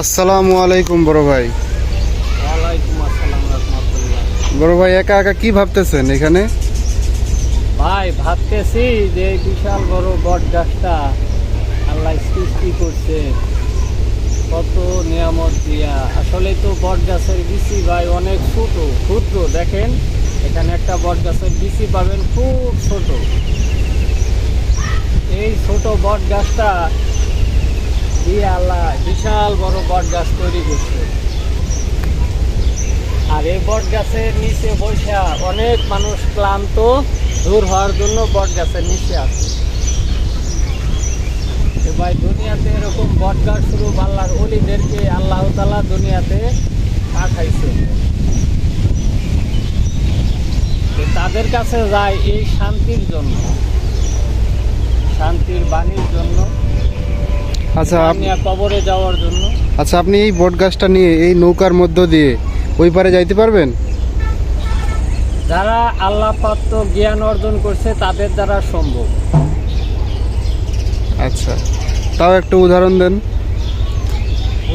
আসসালামু আলাইকুম বড় ভাই। বড় ভাই একা একা কি ভাবতেছেন এখানে? ভাই ভাবতেছি যে বিশাল বড় বট গাছটা আল্লাহ সৃষ্টি করছে। কত নিয়ামত দিয়া। আসলে তো বট গাছের বিচি ভাই অনেক ছোট ক্ষুদ্র। দেখেন এখানে একটা বট গাছের বিচি পাবেন খুব ছোট। এই ছোট বট গাছটা আল্লাহ, বিশাল বড় বট গাছ তৈরি করছে। আর এই বট গাছের নিচে বসা অনেক মানুষ ক্লান্ত, দূর হওয়ার জন্য বট গাছের নিচে আছে। ভাই, দুনিয়াতে এরকম বট গাছ শুরু আল্লাহর অলিদেরকে আল্লাহ তালা দুনিয়াতে পাঠাইছে। তাদের কাছে যায় এই শান্তির জন্য, শান্তির বাণীর জন্য। আচ্ছা আপ- দুনিয়া কবরে যাওয়ার জন্য। আচ্ছা আপনি এই বট গাছটা নিয়ে এই নৌকার মধ্য দিয়ে ওই পারে যাইতে পারবেন? যারা আল্লাহ প্রাপ্ত জ্ঞান অর্জন করছে তাদের দ্বারা সম্ভব। আচ্ছা তাও একটা উদাহরণ দেন।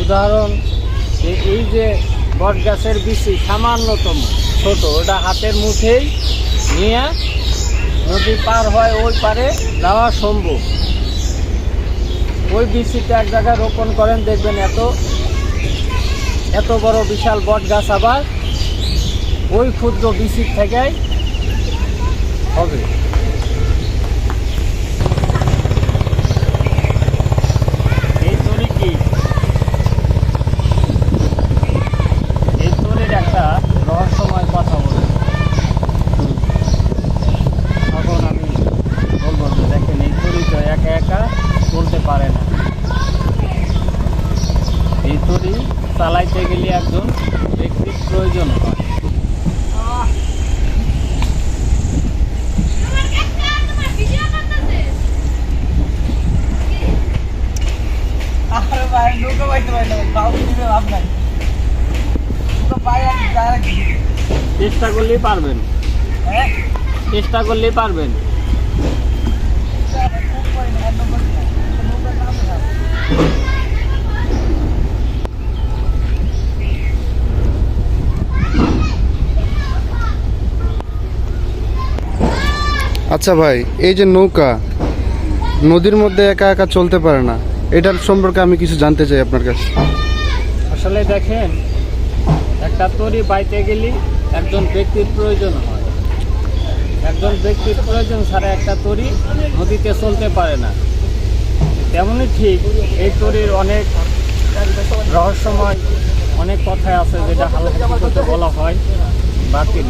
উদাহরণ এই যে বট গাছের বিচি সামান্যতম ছোট ওটা হাতের মুঠেই নিয়ে নদী পার হয় ওই পারে যাওয়া সম্ভব। ওই বিচিটা এক জায়গায় রোপণ করেন, দেখবেন এত এত বড় বিশাল বট গাছ আবার ওই ক্ষুদ্র বিচির থেকেই হবে এই তরি কি এই তরির একটা রহস্যময় কথা বলে তখন আমি বলব যে দেখেন এই তরি তো একা একা চলতে পারে না। এই তরি চালাইতে গেলে একজন ব্যক্তির প্রয়োজন হয়। চেষ্টা করলেই পারবেন। হ্যাঁ? চেষ্টা করলেই পারবেন খুব পারি না এক নম্বর নৌকা নামে না আচ্ছা ভাই, এই যে নৌকা, নদীর মধ্যে একা একা চলতে পারে না, এটার সম্পর্কে আমি কিছু জানতে চাই আপনার কাছে। আসলে দেখেন, একটা তরি বাইতে গেলে একজন ব্যক্তির প্রয়োজন হয়। একজন ব্যক্তির প্রয়োজন ছাড়া একটা তরি নদীতে চলতে পারে না। তেমনই ঠিক এই তরির অনেক রহস্যময় অনেক কথাই আছে, যেটা হালকা বলা হয়, বাতিল।